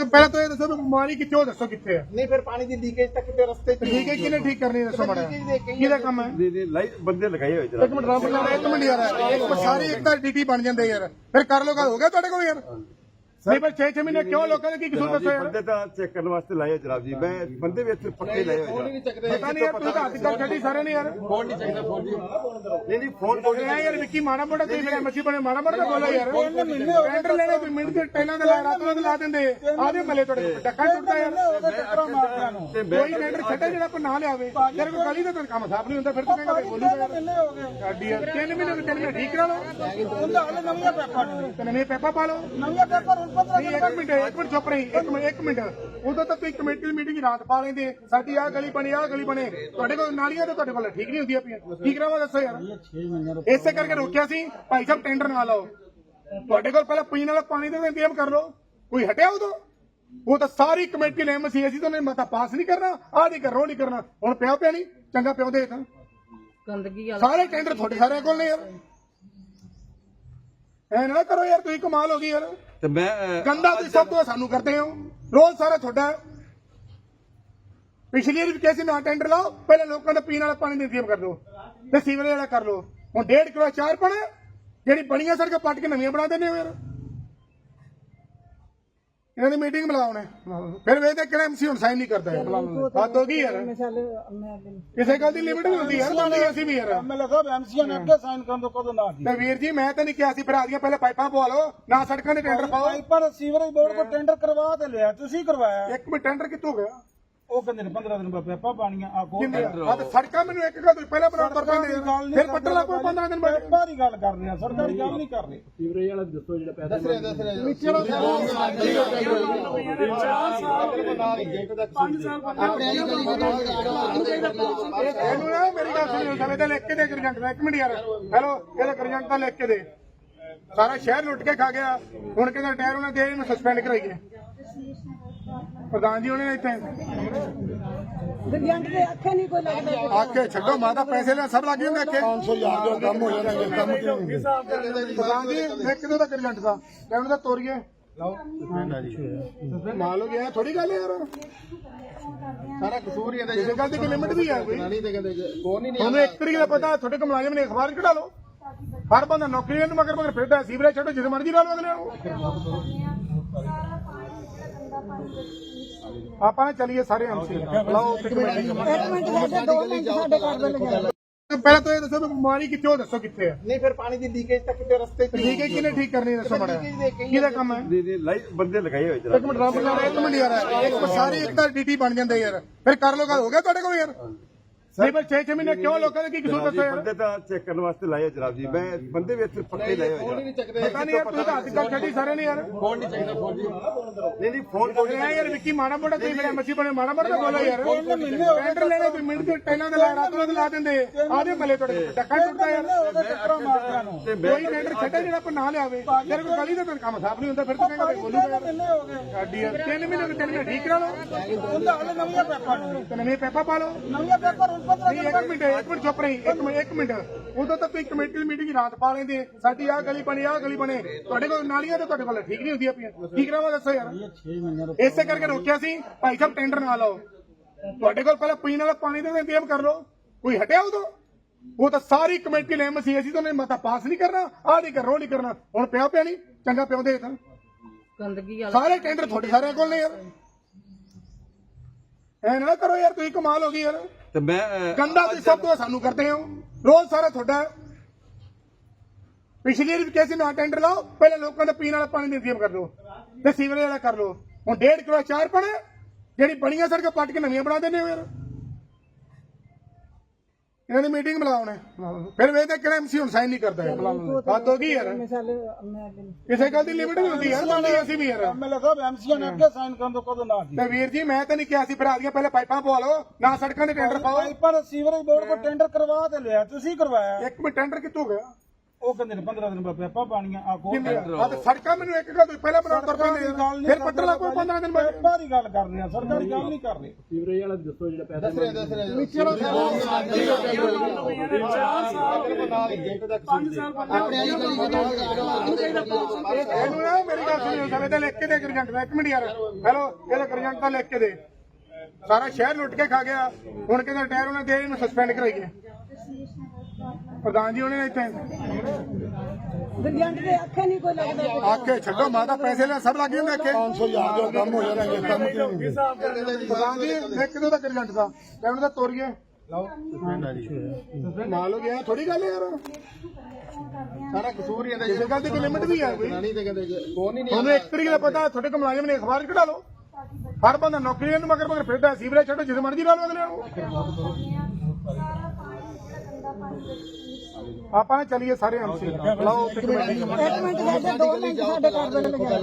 ਪਹਿਲਾਂ ਤਾਂ ਇਹ ਦੱਸੋ ਵੀ ਬਿਮਾਰੀ ਕਿੱਥੇ ਉਹ ਦੱਸੋ ਕਿੱਥੇ ਹੈ ਨਹੀਂ ਫਿਰ ਪਾਣੀ ਦੀ ਲੀਕੇਜ ਤਾਂ ਕਿਤੇ ਰਸਤੇ 'ਚ ਠੀਕ ਹੈ ਕਿਹਨੇ ਠੀਕ ਕਰਨੀ ਹੈ ਦੱਸੋ ਮਾੜਾ ਹੀ ਕਿਹਦਾ ਕੰਮ ਹੈ? ਨਹੀਂ ਨਹੀਂ ਲਾਈਟ ਬੰਦੇ ਲਗਾਏ ਹੋਏ ਜਰਾ। ਇੱਕ ਮਿੰਟ ਰੱਬ ਨਾਲ ਇੱਕ ਮਿੰਟ ਯਾਰ ਇੱਕ ਸਾਰੀ ਇੱਕ ਤਾਂ ਡੀਟੀ ਬਣ ਜਾਂਦੇ ਯਾਰ। ਫਿਰ ਕਰ ਲੋ ਗੱਲ ਹੋ ਗਿਆ ਤੁਹਾਡੇ ਕੋਲ ਯਾਰ? ਨਹੀਂ ਪਰ 6-6 ਮਹੀਨੇ ਕਿਉਂ ਲੋਕਾਂ ਦੇ ਕੀ ਕਸੂਰ ਜੀ, ਦੱਸੋ ਯਾਰ ਬੰਦੇ ਤਾਂ ਚੈੱਕ ਕਰਨ ਵਾਸਤੇ ਲਾਏ ਜਨਾਬ ਜੀ। ਮੈਂ ਬੰਦੇ ਵੀ ਇੱਥੇ ਪੱਕੇ ਲਾਏ ਹੋਏ ਜਨਾਬ ਪਤਾ ਨਹੀਂ ਯਾਰ ਤੁਸੀਂ ਤਾਂ ਹੱਥ ਕਰ ਛੱਡੀ ਸਾਰੇ ਨੇ ਯਾਰ। ਨਹੀਂ ਨਹੀਂ ਫੋਨ ਕੋਈ ਇਹ ਯਾਰ ਵਿੱਕੀ ਮਾੜਾ ਮੋਟਾ ਤੁਸੀਂ ਮੇਰਾ ਮੱਛੀ ਬਣੇ ਮਾੜਾ ਤਾਂ ਬੋਲੋ ਯਾਰ। ਟੈਂਡਰ ਲੈਣੇ ਤੁਸੀਂ ਮਿੰਟ ਦੇ ਟੈਨਾਂ ਦੇ ਲਾ ਰਾਤ ਨੂੰ ਲਾ ਦਿੰਦੇ। ਆਦੇ ਮੱਲੇ ਤੁਹਾਡੇ ਡੱਕਾ ਟੁੱਟਦਾ ਯਾਰ। ਕੋਈ ਟੈਂਡਰ ਛੱਡੇ ਜਿਹੜਾ ਕੋਈ ਨਾ ਲਿਆਵੇ। ਤੇਰੇ ਕੋਲ ਗਲੀ ਦਾ ਤਾਂ ਕੰਮ ਸਾਫ਼ ਨਹੀਂ ਹੁੰਦਾ ਫਿਰ ਤੂੰ ਕਹਿੰਦਾ ਬੋਲੂਗਾ ਯਾਰ ਸਾਡੀ ਯਾਰ ਤਿੰਨ ਮਹੀਨੇ ਦੇ ਤਿੰਨ ਮਹੀਨੇ ਠੀਕ ਕਰਾ ਲਓ। ਤੇ ਨਵੇਂ ਪੈਪਾ ਪਾ ਲਓ। ਨਹੀਂ ਇੱਕ ਮਿੰਟ ਇੱਕ ਮਿੰਟ ਚੁੱਪ ਰਹੀ ਇੱਕ ਮਿੰਟ ਇੱਕ ਮਿੰਟ। ਉਦੋਂ ਤੱਕ ਤੁਸੀਂ ਕਮੇਟੀ ਦੀ ਮੀਟਿੰਗ ਰਾਤ ਪਾ ਲੈਂਦੇ। ਸਾਡੀ ਆਹ ਗਲੀ ਬਣੀ ਆਹ ਗਲੀ ਬਣੇ। ਤੁਹਾਡੇ ਕੋਲ ਨਾਲੀਆਂ ਤਾਂ ਤੁਹਾਡੇ ਕੋਲ ਠੀਕ ਨਹੀਂ ਹੁੰਦੀਆਂ ਪਈਆਂ। ਕੀ ਕਰਾਵਾ ਦੱਸੋ ਯਾਰ। ਇਸੇ ਕਰਕੇ ਰੋਕਿਆ ਸੀ ਭਾਈ ਸਾਹਿਬ ਟੈਂਡਰ ਨਾ ਲਾਓ ਤੁਹਾਡੇ ਕੋਲ ਪਹਿਲਾਂ ਪੀਣ ਵਾਲਾ ਪਾਣੀ ਦਾ ਇੰਤਜ਼ਾਮ ਕਰ ਲਓ। ਕੋਈ ਹਟਿਆ ਉਦੋਂ? ਉਹ ਤਾਂ ਸਾਰੀ ਕਮੇਟੀ ਲੈ ਮਸੀ ਅਸੀਂ ਤਾਂ ਉਹਨੇ ਮਤਾ ਪਾਸ ਨਹੀਂ ਕਰਨਾ ਆਹ ਨਹੀਂ ਉਹ ਨਹੀਂ ਕਰਨਾ। ਹੁਣ ਪਿਓ ਪਿਆ ਨਹੀਂ? ਚੰਗਾ ਪਿਓ ਦੇ ਤਾਂ। ਗੰਦਗੀ ਆ ਸਾਰੇ ਟੈਂਡਰ ਤੁਹਾਡੇ ਸਾਰਿਆਂ ਕੋਲ ਨੇ ਯਾਰ। ਐ ਨਾ ਕਰੋ ਯਾਰ ਤੁਸੀਂ ਕਮਾਲ ਹੋ ਗਈ ਯਾਰ। ਤੇ ਮੈਂ ਅਹ, ਗੰਦਾ ਤੁਸੀਂ ਸਭ ਤੋਂ ਸਾਨੂੰ ਕਰਦੇ ਹੋ। ਰੋਜ਼ ਸਾਰਾ ਤੁਹਾਡਾ ਹੈ। ਪਿਛਲੀ ਵਾਰੀ ਵੀ ਕਿਸੇ ਨਾ ਟੈਂਡਰ ਲਾਓ ਪਹਿਲੇ ਲੋਕਾਂ ਦਾ ਪੀਣ ਵਾਲਾ ਪਾਣੀ ਦਾ ਇੰਤਜ਼ਾਮ ਕਰ ਦਿਓ। ਤੇ ਸੀਵਰੇਜ ਵਾਲਾ ਕਰ ਲਓ। ਹੁਣ ਡੇਢ ਕਿਲੋ ਚਾਰ ਪਣਾ ਜਿਹੜੀ ਬਣੀਆਂ ਸੜਕਾਂ ਪੱਟ ਕੇ ਨਵੀਆਂ ਬਣਾ ਦਿੰਦੇ ਹੋ ਯਾਰ। ਇਹਨਾਂ ਦੀ ਮੀਟਿੰਗ ਬੁਲਾਉਣੇ ਫਿਰ ਵੇਖਦੇ ਕਿਹੜਾ ਐਮਸੀ ਹੁਣ ਸਾਈਨ ਨਹੀਂ ਕਰਦਾ ਹੱਦ ਹੋ ਗਈ ਯਾਰ। ਕਿਸੇ ਗੱਲ ਦੀ ਲਿਮਿਟ ਵੀ ਹੁੰਦੀ ਯਾਰ ਬੰਦੇ ਅਸੀਂ ਵੀ ਯਾਰ। ਐਮਐਲਏ ਸਾਹਿਬ ਐਮਸੀਆਂ ਨੇ ਅੱਗੇ ਸਾਈਨ ਕਰਨ ਤੋਂ ਕਦੋਂ ਨਾ ਤੇ ਵੀਰ ਜੀ ਮੈਂ ਤਾਂ ਨਹੀਂ ਕਿਹਾ ਸੀ ਭਰਾ ਦੀਆਂ ਪਹਿਲੇ ਪਾਈਪਾਂ ਪਵਾ ਲਓ ਨਾ ਸੜਕਾਂ ਦੇ ਟੈਂਡਰ ਪਾਓ। ਪਾਈਪਰ ਸੀਵਰੇਜ ਬੋਰਡ ਕੋ ਟੈਂਡਰ ਕਰਵਾ ਤੇ ਲਿਆ ਤੁਸੀਂ ਕਰਵਾਇਆ। ਇੱਕ ਮਿੰਟ ਟੈਂਡਰ ਕਿੱਥੋਂ ਗਿਆ? ਉਹ ਕਹਿੰਦੇ ਨੇ 15 ਦਿਨ ਬਾਅਦ ਪੈਪਾ ਪਾਣੀਆਂ ਆ ਕੋ ਕਿੰਨੇ ਆ ਤੇ ਸੜਕਾਂ ਮੈਨੂੰ ਇੱਕ ਗੱਲ ਤੁਸੀਂ ਪਹਿਲਾਂ ਦਿੰਦੇ ਆ। ਫਿਰ ਪੱਟਣ ਲੱਗ ਪਏ 15 ਦਿਨ ਬਾਅਦ। ਪੈਪਾ ਦੀ ਗੱਲ ਕਰ ਰਹੇ ਆ ਸਰਕਾਰੀ ਗੱਲ ਨਹੀਂ ਕਰ। ਰਹੇ ਇਹਨੂੰ ਨਾ ਮੇਰੀ ਗੱਲ ਸੁਣਿਓ ਸਮੇਂ ਤੇ ਲਿਖ ਕੇ ਦੇ ਗਰਜੰਟ ਦਾ। ਇੱਕ ਮਿੰਟ ਯਾਰ। ਹੈਲੋ ਇਹਦਾ ਗਰਜੰਟ ਦਾ ਲਿਖ ਕੇ ਦੇ। ਸਾਰਾ ਸ਼ਹਿਰ ਲੁੱਟ ਕੇ ਖਾ ਗਿਆ। ਹੁਣ ਕਹਿੰਦਾ ਟਾਇਰ ਉਹਨਾਂ ਦੇ ਇਹਨੂੰ ਸਸਪੈਂਡ ਕਰਾਈਏ। ਪ੍ਰਧਾਨ ਜੀ ਉਹਨੇ ਇੱਥੇ? ਗੰਜੰਟ ਦੇ ਅੱਖੇ ਨਹੀਂ ਕੋਈ ਲੱਗਦਾ। ਆਕੇ ਛੱਡੋ ਮਾਤਾ ਪੈਸੇ ਲੈ ਸਭ ਲੱਗ ਜਾਂਦੇ ਆਕੇ 500 ਯਾਰ ਦਾ ਕੰਮ ਹੋ ਜਾਂਦਾ ਜੇ ਕੰਮ ਕਿਉਂ ਪ੍ਰਧਾਨ ਜੀ ਇੱਕ ਦੋ ਦਾ ਗਰਜੰਟ ਦਾ ਲੈਣ ਦਾ ਤੋਰੀਏ। ਲਓ ਮਾਲ ਹੋ ਗਿਆ ਥੋੜੀ ਗੱਲ ਹੈ ਯਾਰ। ਸਾਰਾ ਕਸੂਰ ਹੀ ਇਹਦਾ ਕਿਸੇ ਗੱਲ ਦੀ ਲਿਮਿਟ ਵੀ ਹੈ ਕੋਈ? ਨਹੀਂ ਤੇ ਕਹਿੰਦੇ ਕੋਣ ਨਹੀਂ ਤੁਹਾਨੂੰ ਇੱਕ ਤਰੀਕੇ ਦਾ ਪਤਾ ਤੁਹਾਡੇ ਕੋਲ ਮੁਲਾਜ਼ਮ ਨੇ ਅਖਬਾਰ ਕਢਾ ਲਓ। ਹਰ ਬੰਦਾ ਨੌਕਰੀ ਨੂੰ ਮਗਰ ਮਗਰ ਫਿਰਦਾ ਸੀਵਰੇਜ ਛੱਡੋ ਜਿੱਦ ਮਰਜ਼ੀ ਲਾ ਲਓ ਅਗਲੇ ਨੂੰ। ਆਪਾਂ ਨਾ ਚੱਲੀਏ ਸਾਰੇ ਐਮਸੀ ਲਾਓ ਇੱਕ ਮਿੰਟ। ਇੱਕ ਮਿੰਟ ਸਾਡੇ ਦੋ ਮਿੰਟ ਸਾਡੇ ਕਰ ਦੇ ਲਗਾ ਪਹਿਲਾਂ ਤਾਂ ਇਹ ਦੱਸੋ ਵੀ ਬਿਮਾਰੀ ਕਿੱਥੇ ਉਹ ਦੱਸੋ ਕਿੱਥੇ ਹੈ ਨਹੀਂ ਫਿਰ ਪਾਣੀ ਦੀ ਲੀਕੇਜ ਤਾਂ ਕਿਤੇ ਰਸਤੇ 'ਚ ਠੀਕ ਹੈ ਕਿਹਨੇ ਠੀਕ ਕਰਨੀ ਹੈ ਦੱਸੋ ਮਾੜਾ ਹੀ ਕਿਹਦਾ ਕੰਮ ਹੈ? ਨਹੀਂ ਨਹੀਂ ਲਾਈਟ ਬੰਦੇ ਲਗਾਏ ਹੋਏ ਜਨਾਬ ਇੱਕ ਮਿੰਟ ਰੱਬ ਨਾਲ ਇੱਕ ਮਿੰਟ ਯਾਰ। ਇੱਕ ਸਾਰੀ ਇੱਕ ਤਾਂ ਡੀਟੀ ਬਣ ਜਾਂਦੇ ਯਾਰ। ਫਿਰ ਕਰ ਲੋ ਗੱਲ ਹੋ ਗਿਆ ਤੁਹਾਡੇ ਕੋਲ ਯਾਰ? ਨਹੀਂ ਪਰ 6-6 ਮਹੀਨੇ ਕਿਉਂ ਲੋਕਾਂ ਦੇ ਕੀ ਕਸੂਰ ਜੀ, ਦੱਸੋ ਯਾਰ? ਬੰਦੇ ਤਾਂ ਚੈੱਕ ਕਰਨ ਵਾਸਤੇ ਲਾਏ ਜਨਾਬ ਜੀ। ਮੈਂ ਬੰਦੇ ਵੀ ਇੱਥੇ ਪੱਕੇ ਲਾਏ ਹੋਏ ਜਨਾਬ ਪਤਾ ਨਹੀਂ ਯਾਰ ਤੁਸੀਂ ਤਾਂ ਹੱਥ ਕਰ ਛੱਡੀ ਸਾਰੇ ਨੇ ਯਾਰ। ਨਹੀਂ ਨਹੀਂ ਫੋਨ ਕੋਈ ਯਾਰ ਵਿੱਕੀ ਮਾੜਾ ਮੋਟਾ ਤੁਸੀਂ ਮੇਰਾ ਮੱਛੀ ਬਣੇ ਮਾੜਾ ਤਾਂ ਬੋਲੋ ਯਾਰ। ਟੈਂਡਰ ਲੈਣੇ ਤੁਸੀਂ ਮਿੰਟ ਦੇ ਟੈਨਾਂ ਦੇ ਲਾ ਰਾਤ ਨੂੰ ਲਾ ਦਿੰਦੇ। ਆਦੇ ਮੱਲੇ ਤੁਹਾਡੇ ਡੱਕਾ ਟੁੱਟਦਾ ਯਾਰ। ਤੇ ਮੈਂ ਕੋਈ ਟੈਂਡਰ ਛੱਡੇ ਜਿਹੜਾ ਕੋਈ ਨਾ ਲਿਆਵੇ। ਤੇਰੇ ਕੋਲ ਗਲੀ ਦਾ ਤਾਂ ਕੰਮ ਸਾਫ਼ ਨਹੀਂ ਹੁੰਦਾ ਫਿਰ ਤੂੰ ਕਹਿੰਦਾ ਬੋਲੂਗਾ ਯਾਰ। ਸਾਡੀ ਯਾਰ ਤਿੰਨ ਮਹੀਨੇ ਦੇ ਤਿੰਨ ਠੀਕ ਕਰਾ ਲਓ। ਉਹਦਾ ਹਲੇ ਨਵੀਆਂ ਪੈਪਾ ਨੇ ਤੇ ਨਵੇਂ ਪੈਪਾ ਪਾ ਲਓ। ਨਵੀਆਂ ਪੈਪਰ ਹੁਣ 15 ਨਹੀਂ ਇੱਕ ਮਿੰਟ ਇੱਕ ਮਿੰਟ ਚੁੱਪ ਰਹੀ ਇੱਕ ਮਿੰਟ ਇੱਕ ਮਿੰਟ। ਉਦੋਂ ਤੱਕ ਤੁਸੀਂ ਕਮੇਟੀ ਦੀ ਮੀਟਿੰਗ ਰਾਤ ਪਾ ਲੈਂਦੇ। ਸਾਡੀ ਆਹ ਗਲੀ ਬਣੀ ਆਹ ਗਲੀ ਬਣੇ। ਤੁਹਾਡੇ ਕੋਲ ਨਾਲੀਆਂ ਤਾਂ ਤੁਹਾਡੇ ਕੋਲ ਠੀਕ ਨਹੀਂ ਹੁੰਦੀਆਂ ਪਈਆਂ। ਕੀ ਕਰਾਵਾ ਦੱਸੋ ਯਾਰ? ਇਸੇ ਕਰਕੇ ਰੋਕਿਆ ਸੀ ਭਾਈ ਸਾਹਿਬ ਟੈਂਡਰ ਨਾ ਲਾਓ। ਤੁਹਾਡੇ ਕੋਲ ਪਹਿਲਾਂ ਪੀਣ ਵਾਲਾ ਪਾਣੀ ਦਾ ਤਾਂ ਇੰਤਜ਼ਾਮ ਕਰ ਲਓ। ਕੋਈ ਹਟਿਆ ਉਦੋਂ? ਉਹ ਤਾਂ ਸਾਰੀ ਕਮੇਟੀ ਲੈ ਮਸੀ ਅਸੀਂ ਤਾਂ ਉਹਨੇ ਮਤਾ ਪਾਸ ਨਹੀਂ ਕਰਨਾ ਆਹ ਨਹੀਂ ਉਹ ਨਹੀਂ ਕਰਨਾ। ਹੁਣ ਪਿਓ ਪਿਆ ਨਹੀਂ? ਚੰਗਾ ਪਿਓ ਦੇ ਤਾਂ। ਗੰਦਗੀ ਆ ਸਾਰੇ ਟੈਂਡਰ ਤੁਹਾਡੇ ਸਾਰਿਆਂ ਕੋਲ ਨੇ ਯਾਰ। ਐ ਨਾ ਕਰੋ ਯਾਰ ਤੁਸੀਂ ਕਮਾਲ ਹੋ ਗਈ ਯਾਰ। ਤੇ ਮੈਂ ਅਹ, ਗੰਦਾ ਤੁਸੀਂ ਸਭ ਤੋਂ ਸਾਨੂੰ ਕਰਦੇ ਹੋ। ਰੋਜ਼ ਸਾਰਾ ਤੁਹਾਡਾ ਹੈ। ਪਿਛਲੀ ਵਾਰੀ ਵੀ ਕਿਸੇ ਨਾ ਟੈਂਡਰ ਲਾਓ ਪਹਿਲੇ ਲੋਕਾਂ ਦਾ ਪੀਣ ਵਾਲਾ ਪਾਣੀ ਦਾ ਇੰਤਜ਼ਾਮ ਕਰ ਦਿਓ ਤੇ ਸੀਵਰੇਜ ਵਾਲਾ ਕਰ ਲਓ। ਹੁਣ ਡੇਢ ਕਿਲੋ ਚਾਰ ਪਣਾ ਜਿਹੜੀ ਬਣੀਆਂ ਸੜਕਾਂ ਪੱਟ ਕੇ ਨਵੀਆਂ ਬਣਾ ਦਿੰਦੇ ਹੋ ਯਾਰ। ਇਹਨਾਂ ਦੀ ਮੀਟਿੰਗ ਬੁਲਾਉਣੇ। ਫਿਰ ਵੇਖਦੇ ਕਿਹੜਾ ਐਮਸੀ ਹੁਣ ਸਾਈਨ ਨਹੀਂ ਕਰਦਾ। ਹੈ ਹੱਦ ਹੋ ਗਈ ਯਾਰ। ਕਿਸੇ ਗੱਲ ਦੀ ਲਿਮਿਟ ਵੀ ਹੁੰਦੀ ਯਾਰ ਬੰਦੇ ਅਸੀਂ ਵੀ ਯਾਰ। ਐਮਐਲਏ ਸਾਹਿਬ ਐਮਸੀਆਂ ਨੇ ਅੱਗੇ ਸਾਈਨ ਕਰਨ ਤੋਂ ਕਦੋਂ ਨਾ ਤੇ ਵੀਰ ਜੀ ਮੈਂ ਤਾਂ ਨਹੀਂ ਕਿਹਾ ਸੀ ਭਰਾ ਦੀਆਂ ਪਹਿਲੇ ਪਾਈਪਾਂ ਪਵਾ ਲਓ ਨਾ ਸੜਕਾਂ ਦੇ ਟੈਂਡਰ ਪਾਓ। ਪਾਈਪਰ ਸੀਵਰੇਜ ਬੋਰਡ ਕੋ ਟੈਂਡਰ ਕਰਵਾ ਤੇ ਲਿਆ ਤੁਸੀਂ ਕਰਵਾਇਆ। ਇੱਕ ਮਿੰਟ ਟੈਂਡਰ ਕਿੱਥੋਂ ਗਿਆ? ਉਹ ਕਹਿੰਦੇ ਨੇ 15 ਦਿਨ ਬਾਅਦ ਪੈਪਾ ਪਾਣੀਆਂ ਆ ਕੋ ਕਿੰਨੇ ਆ? ਤੇ ਸੜਕਾਂ ਮੈਨੂੰ ਇੱਕ ਗੱਲ ਤੋਂ ਪਹਿਲਾਂ ਬਣਾ ਕਰ ਪੈਂਦੇ ਆ। ਫਿਰ ਪੱਟਣ ਲੱਗ ਪਏ 15 ਦਿਨ ਬਾਅਦ। ਪੈਪਾ ਦੀ ਗੱਲ ਕਰ ਰਹੇ ਆ ਸਰਕਾਰੀ ਗੱਲ ਨਹੀਂ ਕਰ ਰਹੇ ਇਹਨੂੰ ਨਾ ਮੇਰੀ ਗੱਲ ਸੁਣਿਓ ਸਾਰੇ ਤੇ ਲਿਖ ਕੇ ਦੇ ਗਰਜੰਟ ਦਾ। ਇੱਕ ਮਿੰਟ ਯਾਰ। ਹੈਲੋ ਇਹਦਾ ਗਰਜੰਟ ਦਾ ਲਿਖ ਕੇ ਦੇ। ਸਾਰਾ ਸ਼ਹਿਰ ਲੁੱਟ ਕੇ ਖਾ ਗਿਆ। ਹੁਣ ਕਹਿੰਦਾ ਟਾਇਰ ਉਹਨਾਂ ਦੇ ਇਹਨੂੰ ਸਸਪੈਂਡ ਕਰਾਈਏ। ਪ੍ਰਧਾਨ ਜੀ ਉਹਨੇ ਇੱਥੇ ਦੇ ਅੱਖੇ ਨਹੀਂ ਕੋਈ ਲੱਗਦਾ ਆਕੇ ਛੱਡੋ ਮਾਤਾ ਪੈਸੇ ਲੈ ਸਭ ਲੱਗ ਜਾਂਦੇ ਆਖੇ 500 ਹਜ਼ਾਰ ਦਾ ਕੰਮ ਹੋ ਜਾਣਾ ਇਹ ਕੰਮ ਪ੍ਰਧਾਨ ਜੀ ਲਿਖ ਕੇ ਦੋ ਤਾਂ ਗਰਜੰਟ ਦਾ ਉਹਨਾਂ ਦਾ ਤੋਰੀਏ। ਲਓ ਨਾਲ ਹੋ ਗਿਆ ਥੋੜੀ ਗੱਲ ਯਾਰ। ਸਾਰਾ ਕਸੂਰ ਹੀ ਇਹਦਾ ਕਿਸੇ ਗੱਲ ਦੀ ਕੋਈ ਲਿਮਿਟ ਵੀ ਹੈ? ਕੋਈ ਨਹੀਂ ਤੇ ਕਹਿੰਦੇ ਫੋਨ ਹੀ ਤੁਹਾਨੂੰ ਇੱਕ ਤਰੀਕੇ ਦਾ ਪਤਾ ਤੁਹਾਡੇ ਕੋਲ ਮੁਲਾਜ਼ਮ ਨੇ ਅਖਬਾਰ ਕਢਾ ਲਓ। ਹਰ ਬੰਦਾ ਨੌਕਰੀ ਨੂੰ ਮਗਰ ਮਗਰ ਫਿਰਦਾ ਸੀਵਰੇਜ ਛੱਡੋ ਜਿਸ ਮਰਜ਼ੀ ਲਾ ਲਓ ਅਗਲੇ ਨੂੰ। ਆਪਾਂ ਨਾ ਚੱਲੀਏ ਸਾਰੇ ਐਮਸੀ ਲਾਓ ਇੱਕ ਮਿੰਟ ਇੱਕ ਮਿੰਟ ਬੈਠੇ ਦੋ ਮਿੰਟ ਸਾਡੇ ਘਰ ਦੇ ਲੱਗਿਆ